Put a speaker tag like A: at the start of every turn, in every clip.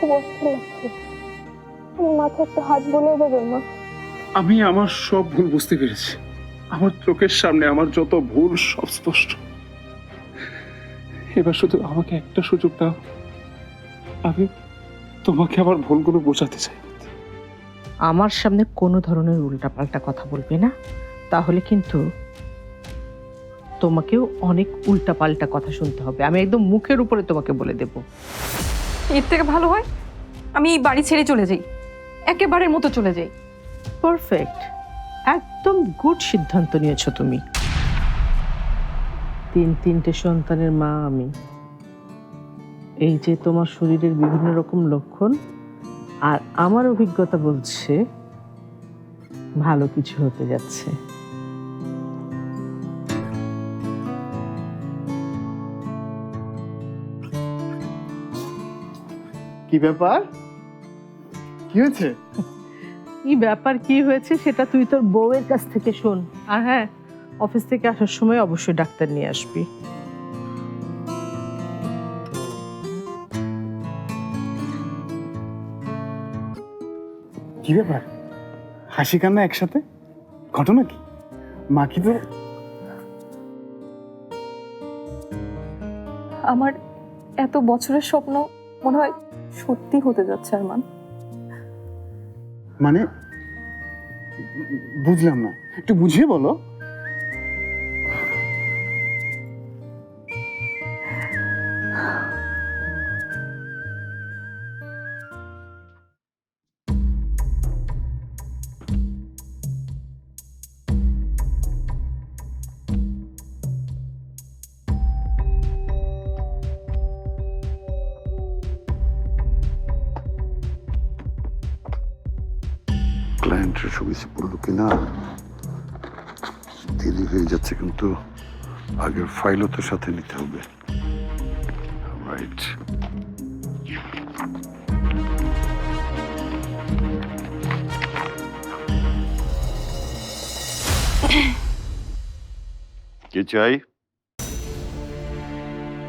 A: খুব অস্থির লাগছে। আমার মাথায় একটা হাত বলে দেবেন মা।
B: আমি আমার সব ভুল বুঝতে পেরেছি। আমার চোখের সামনে আমার যত ভুল সব স্পষ্ট। এবার শুধু আমাকে একটা সুযোগ দাও। আমি তোমাকে আমার ভুলগুলো বোঝাতে চাই।
C: আমার সামনে কোনো ধরনের উল্টাপাল্টা কথা বলবে না। তাহলে কিন্তু তোমাকেও অনেক উল্টাপাল্টা কথা শুনতে হবে। আমি একদম মুখের উপরে তোমাকে বলে দেব।
D: এর থেকে ভালো হয় আমি এই বাড়ি ছেড়ে চলে যাই। একেবারের মতো চলে যাই।
C: পারফেক্ট। একদম গুড সিদ্ধান্ত নিয়েছো তুমি। তিন তিনটে সন্তানের মা আমি। এই যে তোমার শরীরের বিভিন্ন রকম লক্ষণ, আর আমার অভিজ্ঞতা বলছে ভালো কিছু হতে যাচ্ছে।
E: কি ব্যাপার? কি হয়েছে?
C: কি ব্যাপার কি হয়েছে সেটা তুই তোর বউয়ের কাছ থেকে শোন। আর হ্যাঁ অফিস থেকে আসার সময় অবশ্যই ডাক্তার নিয়ে আসবি।
E: কি ব্যাপার? হাসি কান্না একসাথে? ঘটনা কি? মা কি তো
A: আমার এত বছরের স্বপ্ন মনে হয় সত্যি হতে যাচ্ছে আরমান।
E: মানে বুঝলাম না। একটু বুঝিয়ে বলো।
F: ক্লায়েন্টের সুবিধা পড়ল কিনা দেরি হয়ে যাচ্ছে কিন্তু আগের ফাইলও তো সাথে নিতে হবে। রাইট কি চাই?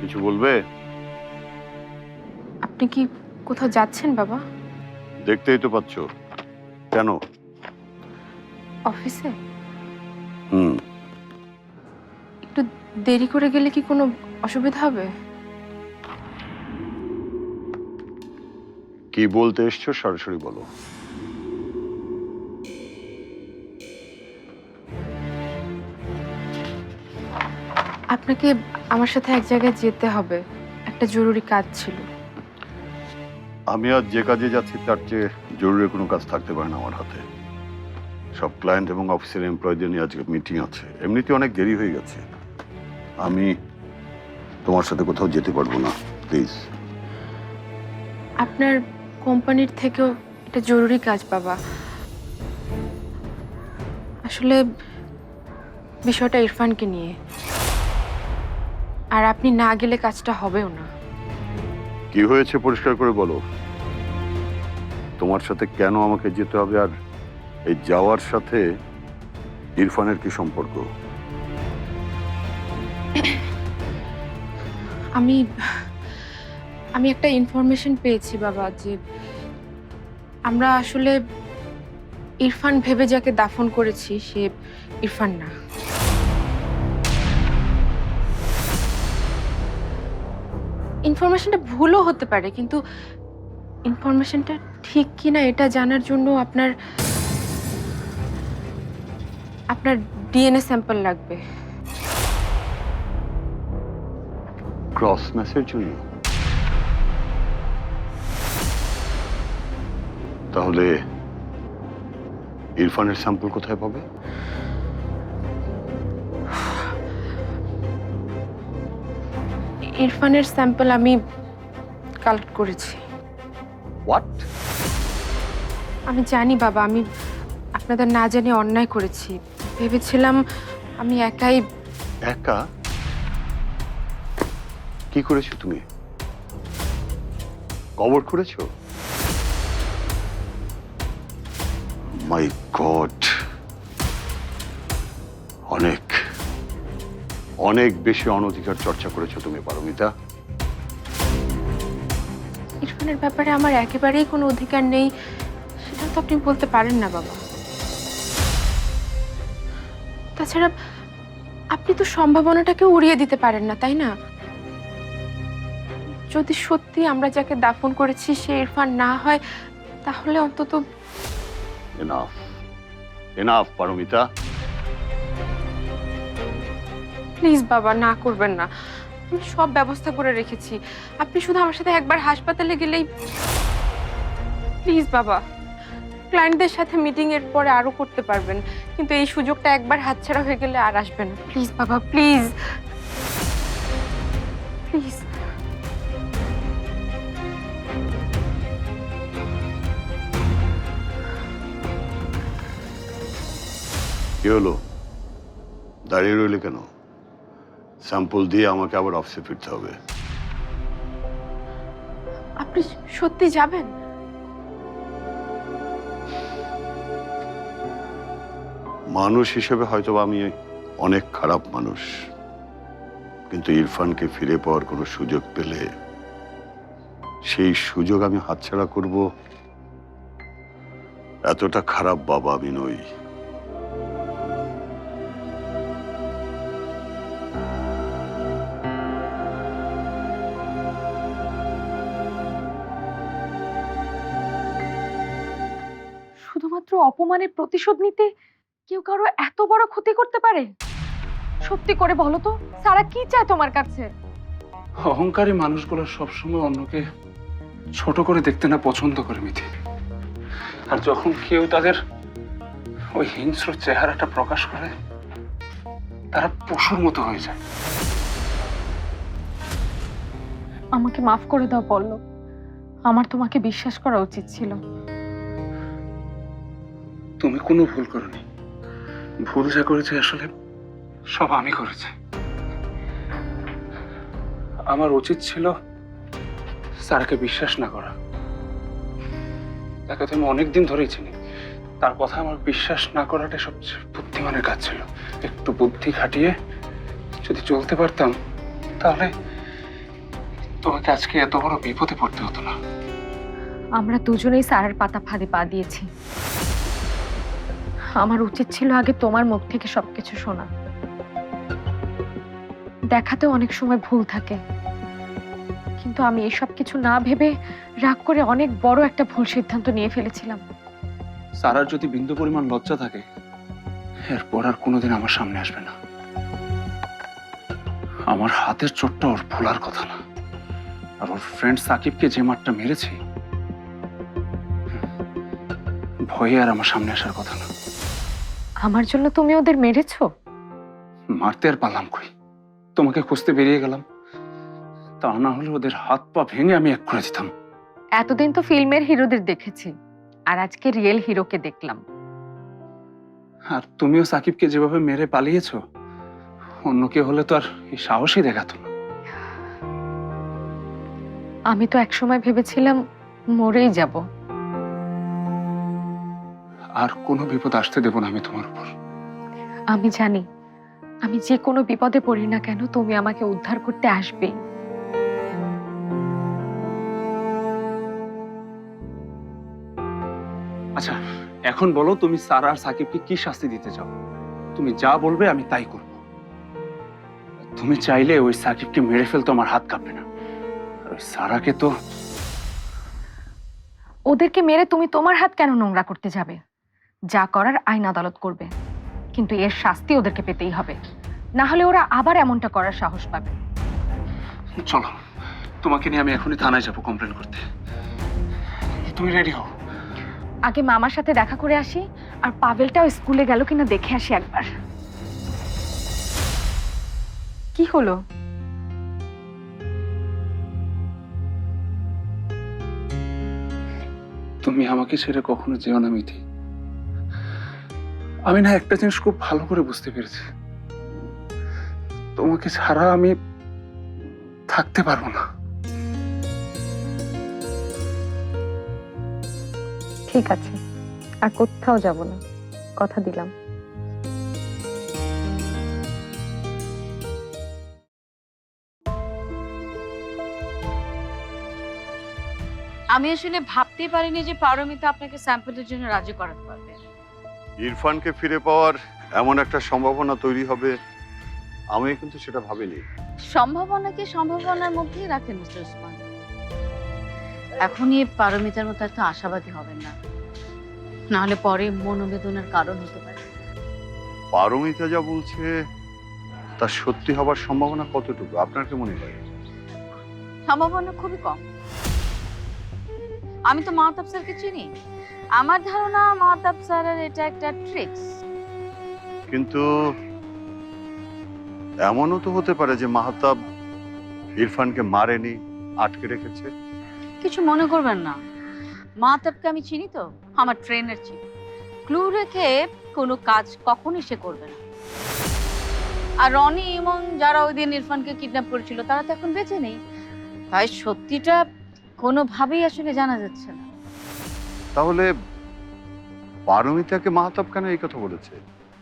F: কিছু বলবে?
G: আপনি কি কোথাও যাচ্ছেন বাবা?
F: দেখতেই তো পাচ্ছ। কেন?
G: অফিসে?
F: হুম।
G: একটু দেরি করে গেলে কি কোনো অসুবিধা হবে?
F: কি বলতে এসছো সরাসরি বলো।
G: আপনাকে আমার সাথে এক জায়গায় যেতে হবে। একটা জরুরি কাজ ছিল।
F: আমি আজ যে কাজে যাচ্ছি তার চেয়ে জরুরি কোনো কাজ থাকতে পারে না আমার হাতে। সব ক্লায়েন্ট এবং অফিসের এমপ্লয়ীদের নিয়ে আজকে মিটিং আছে। এমনিতে অনেক দেরি হয়ে গেছে। আমি তোমার সাথে কোথাও যেতে পারব না প্লিজ
G: আপনার কোম্পানির থেকেও এটা জরুরি কাজ বাবা। আসলে বিষয়টা ইরফানকে নিয়ে। আর আপনি না গেলে কাজটা হবেও না।
F: কি হয়েছে পরিষ্কার করে বলো। তোমার সাথে কেন আমাকে যেতে হবে আর এই যাওয়ার সাথে ইরফানের কি সম্পর্ক?
G: আমি আমি একটা ইনফরমেশন পেয়েছি বাবা যে আমরা আসলে ইরফান ভেবে যাকে দাফন করেছি সে ইরফান না। ইনফরমেশনটা ভুলও হতে পারে, কিন্তু ইনফরমেশনটা ঠিক কি না এটা জানার জন্য আপনার আপনার ডিএনএ স্যাম্পল লাগবে।
F: ক্রস ম্যাচের জন্য তাহলে ইরফানের স্যাম্পল কোথায় পাবে?
G: ইরফানের স্যাম্পল আমি কালেক্ট করেছি।
F: হোয়াট
G: আমি জানি বাবা আমি আপনাদের না জানি অন্যায় করেছি। ভেবেছিলাম আমি একাই
F: একা? কি করেছ তুমি? কবর করেছ মাই গড অনেক অনেক বেশি অনধিকার চর্চা করেছ তুমি পারমিতা।
G: ইরফানের ব্যাপারে আমার একেবারেই কোনো অধিকার নেই সেটা তো আপনি বলতে পারেন না বাবা। তাছাড়া আপনি তো সম্ভাবনাটাকে উড়িয়ে দিতে পারেন না তাই না? যদি সত্যি আমরা যাকে দাফন করেছি সে ইরফান না হয় তাহলে অন্তত
F: এনাফ এনাফ পারমিতা।
G: প্লিজ বাবা না করবেন না। আমি সব ব্যবস্থা করে রেখেছি। আপনি শুধু আমার সাথে একবার হাসপাতালে গেলেই প্লিজ বাবা। ক্লায়েন্টদের সাথে মিটিং এর পরে আরও করতে পারবেন। কিন্তু এই সুযোগটা একবার হাতছাড়া হয়ে গেলে আর আসবে না। প্লিজ বাবা প্লিজ প্লিজ
F: কি হলো? দাঁড়িয়ে রইলে কেন? স্যাম্পল দিয়ে আমাকে আবার অফিসে ফিরতে হবে।
G: আপনি সত্যি যাবেন?
F: মানুষ হিসেবে হয়তো আমি অনেক খারাপ মানুষ। কিন্তু ইরফানকে ফিরে পাওয়ার কোনো সুযোগ পেলে সেই সুযোগ আমি হাতছাড়া করব। এতটা খারাপ বাবা আমি নই।
D: শুধুমাত্র অপমানের প্রতিশোধ নিতে কেউ কারও এত বড় ক্ষতি করতে পারে? সত্যি করে বলো তো সারা কি চায় তোমার কাছে?
B: অহংকারী মানুষগুলো সবসময় অন্যকে ছোট করে দেখতে না পছন্দ করে মিথি আর যখন কেউ তাদের ওই হিংস্র চেহারাটা প্রকাশ করে তারা পশুর মতো হয়ে যায়।
D: আমাকে মাফ করে দাও বলল আমার তোমাকে বিশ্বাস করা উচিত ছিল।
B: তুমি কোনো ভুল করনি। ভুল যা করেছে আসলে সব আমি করেছি। আমার উচিত ছিল স্যারকে বিশ্বাস না করা। তাকে তো আমি অনেকদিন ধরেই চিনি। তার কথা আমার বিশ্বাস না করাটা সবচেয়ে বুদ্ধিমানের কাজ ছিল। একটু বুদ্ধি খাটিয়ে যদি চলতে পারতাম, তাহলে তোমাকে আজকে এত বড় বিপদে পড়তে হতো না।
D: আমরা দুজনেই স্যারের পাতা ফাঁদে পা দিয়েছি। আমার উচিত ছিল আগে তোমার মুখ থেকে সবকিছু শোনা। দেখাতে অনেক সময় ভুল থাকে। কিন্তু আমি এসব কিছু না ভেবে রাগ করে অনেক বড় একটা ভুল সিদ্ধান্ত নিয়ে ফেলেছিলাম।
B: সারার যদি বিন্দু পরিমাণ লজ্জা থাকে, এরপর আর কোনোদিন আমার সামনে আসবে না। আমার হাতের চোটটা ওর ভোলার কথা না। আর ওর ফ্রেন্ড সাকিবকে যে মারটা মেরেছি ভয়ে আর আমার সামনে আসার কথা না।
D: আমার জন্য তুমি ওদের মেরেছো?
B: মারতে আর পালাম কই? তোমাকে খুঁজতে বেরিয়ে গেলাম। তা না হলে ওদের হাত পা ভেঙে আমি এক করে দিতাম
D: এতদিন তো ফিল্মের হিরোদের দেখেছি আর আজকে রিয়েল হিরোকে দেখলাম।
B: আর তুমিও সাকিবকে যেভাবে মেরে পালিয়েছো অন্য কেউ হলে তো আর এই সাহসই দেখাতো না।
D: আমি তো একসময় ভেবেছিলাম মরেই যাব।
B: আর কোনো বিপদ আসতে দেব না আমি তোমার উপর।
D: আমি জানি আমি যে কোনো বিপদে পড়ি না কেন তুমি আমাকে উদ্ধার করতে আসবে।
B: আচ্ছা এখন বলো তুমি সারা আর সাকিবকে কি শাস্তি দিতে চাও? তুমি যা বলবে আমি তাই করব। তুমি চাইলে ওই সাকিবকে মেরে ফেলতো আমার হাত কাঁপবে না। আর ওই সারাকে তো
D: ওদেরকে মেরে তুমি তোমার হাত কেন নোংরা করতে যাবে? যা করার আইন আদালত করবে। কিন্তু এর শাস্তি ওদেরকে পেতেই হবে। না হলে ওরা আবার এমনটা করার সাহস পাবে।
B: চলো তোমাকে নিয়ে আমি এখনই থানায় যাব কমপ্লেন করতে। তুমি রেডি হও।
D: আগে মামার সাথে দেখা করে আসি আর পাভেলটাও স্কুলে গেল কিনা দেখে আসি একবার। কি হলো?
B: তুমি আমাকে ছেড়ে কখনো যেও না মিথি। আমি না একটা জিনিস খুব ভালো করে বুঝতে পেরেছি। তোমাকে ছাড়া আমি থাকতে পারব না।
D: ঠিক আছে আর কোথাও যাব না। কথা দিলাম।
H: আমি আসলে ভাবতেই পারিনি যে পারমিতা আপনাকে স্যাম্পলের জন্য রাজি করাতে পারবে।
F: ইরফানকে ফিরে পাওয়ার এমন একটা সম্ভাবনা তৈরি হবে আমি কিন্তু সেটা ভাবিনি।
H: সম্ভাবনাকে সম্ভাবনার মধ্যেই রাখেন মিস্টার উসমান এখনই পারমিতার মতো এত আশাবাদী হবেন না। নাহলে পরে মনোবেদনার কারণ হতে পারে।
F: পারমিতা যা বলছে তা সত্যি হবার সম্ভাবনা কতটুকু? আপনার কি মনে হয়?
H: সম্ভাবনা খুবই কম। আমি তো মাহতাব স্যারকে চিনি। আমার ধারণা মাহতাব স্যারের এটা একটা ট্রিক্স
F: কিন্তু এমনও তো হতে পারে যে মাহতাব ইরফানকে মারেনি আটকে রেখেছে।
H: কিছু মনে করবেন না। মাহতাবকে আমি চিনি তো আমার ট্রেনের চিনি ক্লু রেখে কোনো কাজ কখনই সে করবে না। আর রনি ইমন যারা ওই দিন ইরফানকে কিডন্যাপ করেছিল তারা তো এখন বেঁচে নেই। তাই সত্যিটা কোনোভাবেই আসলে জানা যাচ্ছে না।
F: তাহলে পারমিতাকে মাহতাব কেন এই কথা বলেছে?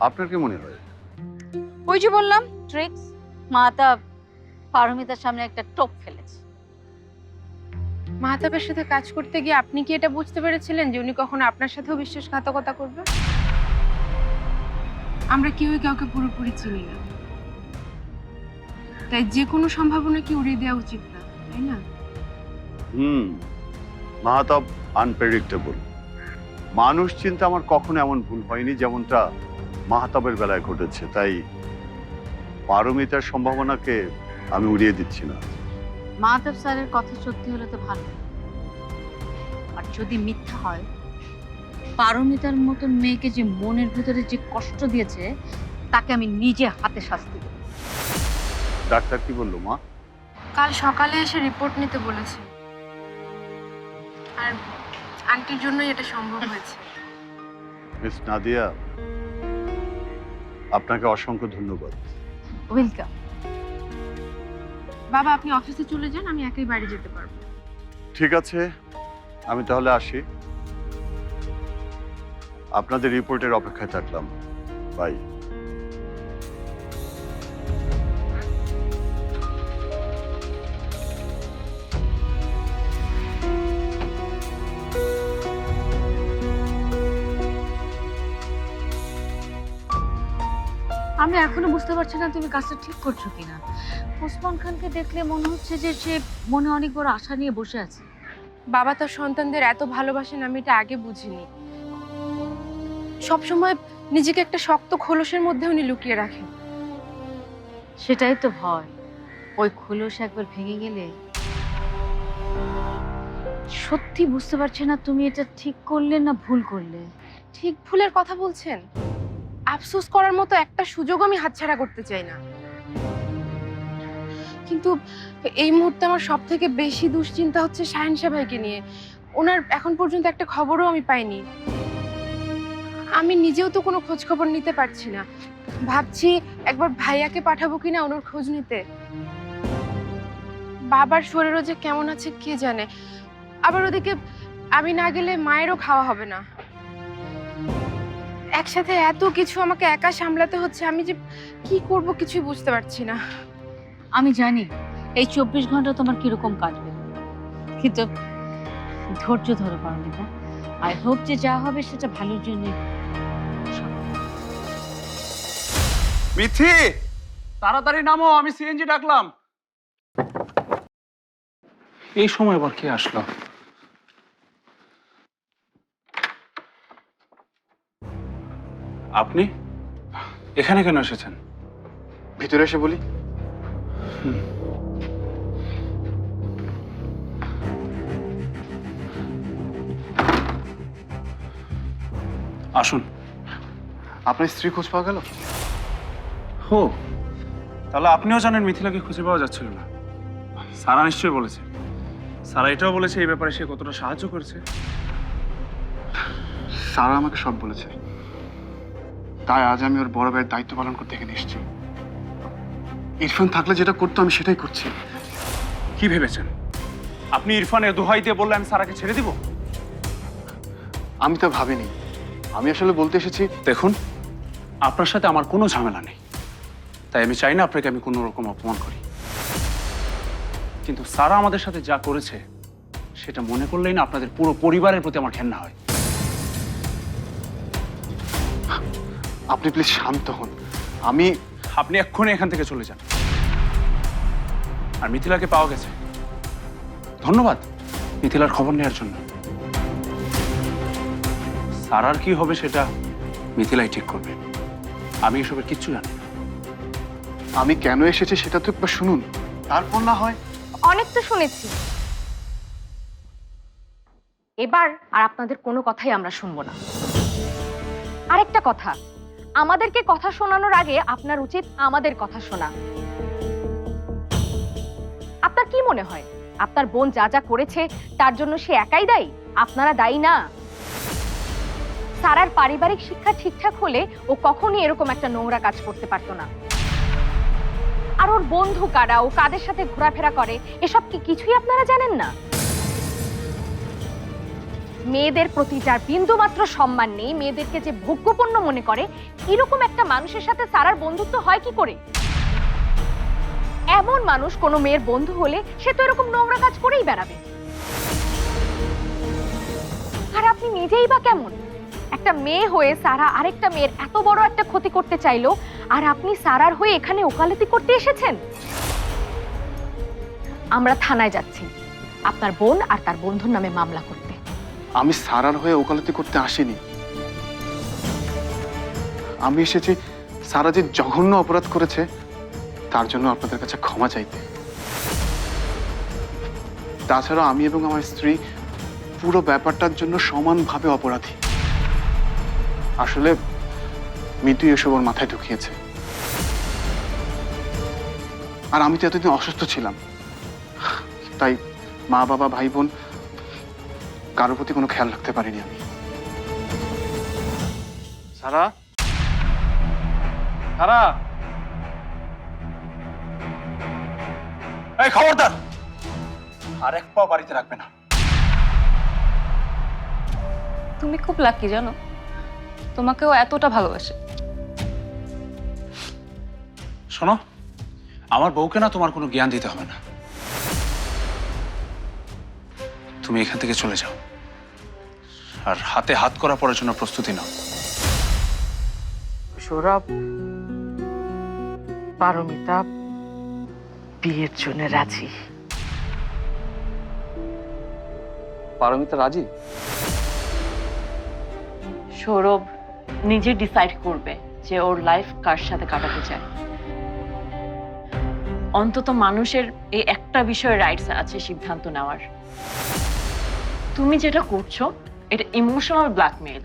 F: আপনার কি মনে হয়?
H: ওই যে বললাম ট্রিক্স মাহতাব পারমিতার সামনে একটা টোপ ফেলেছে।
G: মাহতাবের সাথে কাজ করতে গিয়ে আপনি কি এটা বুঝতে পেরেছিলেন যে উনি কখনো আপনার সাথেও বিশ্বাসঘাতকতা করবে? আমরা কেউই কাউকে পুরোপুরি চিনি না। তাই যে কোনো সম্ভাবনা কি উড়িয়ে দেওয়া উচিত না তাই না?
F: হুম। মাহতাব আনপ্রেডিক্টেবল মানুষ চিন্তা আমার কখনো এমন ভুল হয়নি যেমনটা মাহতাবের বেলায় ঘটেছে। তাই পারমিতার সম্ভাবনাকে আমি উড়িয়ে দিচ্ছি না।
H: মাহতাব স্যারের কথা সত্যি হলে তো ভালো। আর যদি মিথ্যা হয় পারমিতার মতন মেয়েকে যে মনের ভিতরে যে কষ্ট দিয়েছে তাকে আমি নিজে হাতে শাস্তি দেব।
F: ডাক্তার কি বলল মা?
G: কাল সকালে এসে রিপোর্ট নিতে বলেছে। আর আন্টির জন্যই এটা সম্ভব হয়েছে।
F: মিস নাদিয়া আপনাকে অসংখ্য ধন্যবাদ।
H: ওয়েলকাম।
G: বাবা আপনি অফিসে চলে যান আমি একাই বাড়ি যেতে পারব।
F: ঠিক আছে আমি তাহলে আসি। আপনাদের রিপোর্টের অপেক্ষায় থাকলাম। বাই।
H: আমি এখনও বুঝতে পারছি না তুমি কাজটা ঠিক করছ কিনা। ওসমান খানকে দেখলে মনে হচ্ছে যে সে মনে অনেক বড় আশা নিয়ে বসে আছে।
G: বাবা তার সন্তানদের এত ভালোবাসেন আমি এটা আগে বুঝিনি। সবসময় নিজেকে একটা শক্ত খোলসের মধ্যে উনি লুকিয়ে রাখেন।
H: সেটাই তো ভয়। ওই খোলস একবার ভেঙে গেলে সত্যি বুঝতে পারছি না তুমি এটা ঠিক করলে না ভুল করলে।
G: ঠিক ভুলের কথা বলছেন? আফসোস করার মতো একটা সুযোগ আমি হাতছাড়া করতে চাই না। কিন্তু এই মুহূর্তে আমার সব থেকে বেশি দুশ্চিন্তা হচ্ছে শাহেনশা ভাইকে নিয়ে। ওনার এখন পর্যন্ত একটা খবরও আমি পাইনি। আমি নিজেও তো কোনো খোঁজ খবর নিতে পারছি না। ভাবছি একবার ভাইয়াকে পাঠাবো কিনা ওনার খোঁজ নিতে। বাবার শরীরও যে কেমন আছে কে জানে। আবার ওদিকে আমি না গেলে মায়েরও খাওয়া হবে না। একসাথে এত কিছু আমাকে একা সামলাতে হচ্ছে আমি যে কি করব কিছুই বুঝতে পারছি না।
H: আমি জানি এই চব্বিশ ঘণ্টা তোমার কীরকম কাটবে। কিন্তু ধৈর্য ধরে পারবে না আই হোপ যে যা হবে সেটা ভালোর জন্যই।
B: মিথি! তাড়াতাড়ি নামো আমি সিএনজি ডাকলাম। এই সময় আবার কে আসলো? আপনি? এখানে কেন এসেছেন?
E: ভিতরে এসে বলি।
B: আসুন।
E: আপনার স্ত্রী খোঁজ পাওয়া গেল?
B: হো তাহলে আপনিও জানেন মিথিলাকে খুঁজে পাওয়া যাচ্ছিল না। সারা নিশ্চয়ই বলেছে। সারা এটাও বলেছে এই ব্যাপারে সে কতটা সাহায্য করেছে।
E: সারা আমাকে সব বলেছে। তাই আজ আমি ওর বড় ভাইয়ের দায়িত্ব পালন করতে এখানে এসেছি। ইরফান থাকলে যেটা করতো আমি সেটাই করছি।
B: কি ভেবেছেন? আপনি ইরফানের দোহাই দিয়ে বললে আমি সারাকে ছেড়ে দিব?
E: আমি তা ভাবিনি। আমি আসলে বলতে এসেছি,
B: দেখুন, আপনার সাথে আমার কোনো ঝামেলা নেই। তাই আমি চাই না আপনাকে আমি কোনো রকম অপমান করি। কিন্তু সারা আমাদের সাথে যা করেছে, সেটা মনে করলেই না আপনাদের পুরো পরিবারের প্রতি আমার ঘেন্না হয়।
E: আপনি প্লিজ শান্ত হন। আমি
B: আপনি এক্ষুনি এখান থেকে চলে যান। আর মিথিলাকে পাওয়া গেছে। ধন্যবাদ মিথিলার খবর নেওয়ার জন্য। সারার কি হবে সেটা মিথিলাই ঠিক করবে। আমি এসবের কিচ্ছু জানি
E: আমি কেন এসেছি সেটা তো একবার শুনুন। তারপর না হয়
D: অনেক তো শুনেছি। এবার আর আপনাদের কোনো কথাই আমরা শুনব না। আরেকটা কথা। আমাদেরকে কথা শোনানোর আগে আপনার উচিত আমাদের কথা শোনা। আপনার কি মনে হয়? আপনার বোন যা যা করেছে, তার জন্য সে একাই দায়ী? আপনারা দায়ী না? সারার পারিবারিক শিক্ষা ঠিকঠাক হলে ও কখনই এরকম একটা নোংরা কাজ করতে পারতো না। আর ওর বন্ধু কারা? ও কাদের সাথে ঘোরাফেরা করে? এসব কি কিছুই আপনারা জানেন না? মেয়েদের প্রতি যার বিন্দু মাত্র সম্মান নেই, মেয়েদেরকে যে ভোগ্যপণ্য মনে করে এরকম একটা মানুষের সাথে সারার বন্ধুত্ব হয় কি করে? এমন মানুষ কোনো মেয়ের বন্ধু হলে সে তো এরকম নোংরা কাজ করেই বেড়াবে। আর আপনি নিজেই বা কেমন? একটা মেয়ে হয়ে সারা আরেকটা মেয়ের এত বড় একটা ক্ষতি করতে চাইলো, আর আপনি সারার হয়ে এখানে ওকালতি করতে এসেছেন? আমরা থানায় যাচ্ছি। আপনার বোন আর তার বন্ধুর নামে মামলা করতে।
E: আমি সারার হয়ে ওকালতি করতে আসিনি। আমি এসেছি সারা যে জঘন্য অপরাধ করেছে, তার জন্য আপনাদের কাছে ক্ষমা চাইতে। তাছাড়া আমি এবং আমার স্ত্রী পুরো ব্যাপারটার জন্য সমানভাবে অপরাধী। আসলে মৃত্যু এসব ওর মাথায় ঢুকিয়েছে। আর আমি তো এতদিন অসুস্থ ছিলাম। তাই মা বাবা ভাই বোন কারোর প্রতি কোনো খেয়াল রাখতে পারিনি আমি। সারা? সারা?
B: এই খবরদার! আর এক পাও বাড়িতে রাখবে না।
I: তুমি খুব লাকি জানো তোমাকেও এতটা ভালোবাসে।
B: শোনো আমার বউকে না তোমার কোনো জ্ঞান দিতে হবে না। তুমি এখান থেকে চলে যাও। আর হাতে হাত করা পড়ার জন্য প্রস্তুতি নাও।
C: সৌরভ পারমিতা বিয়ের জন্য রাজি।
B: পারমিতা রাজি?
J: সৌরভ নিজে ডিসাইড করবে যে ওর লাইফ কার সাথে কাটাতে চায়। অন্তত মানুষের এই একটা বিষয়ে রাইটস আছে সিদ্ধান্ত নেওয়ার। তুমি যেটা করছ It emotional blackmail.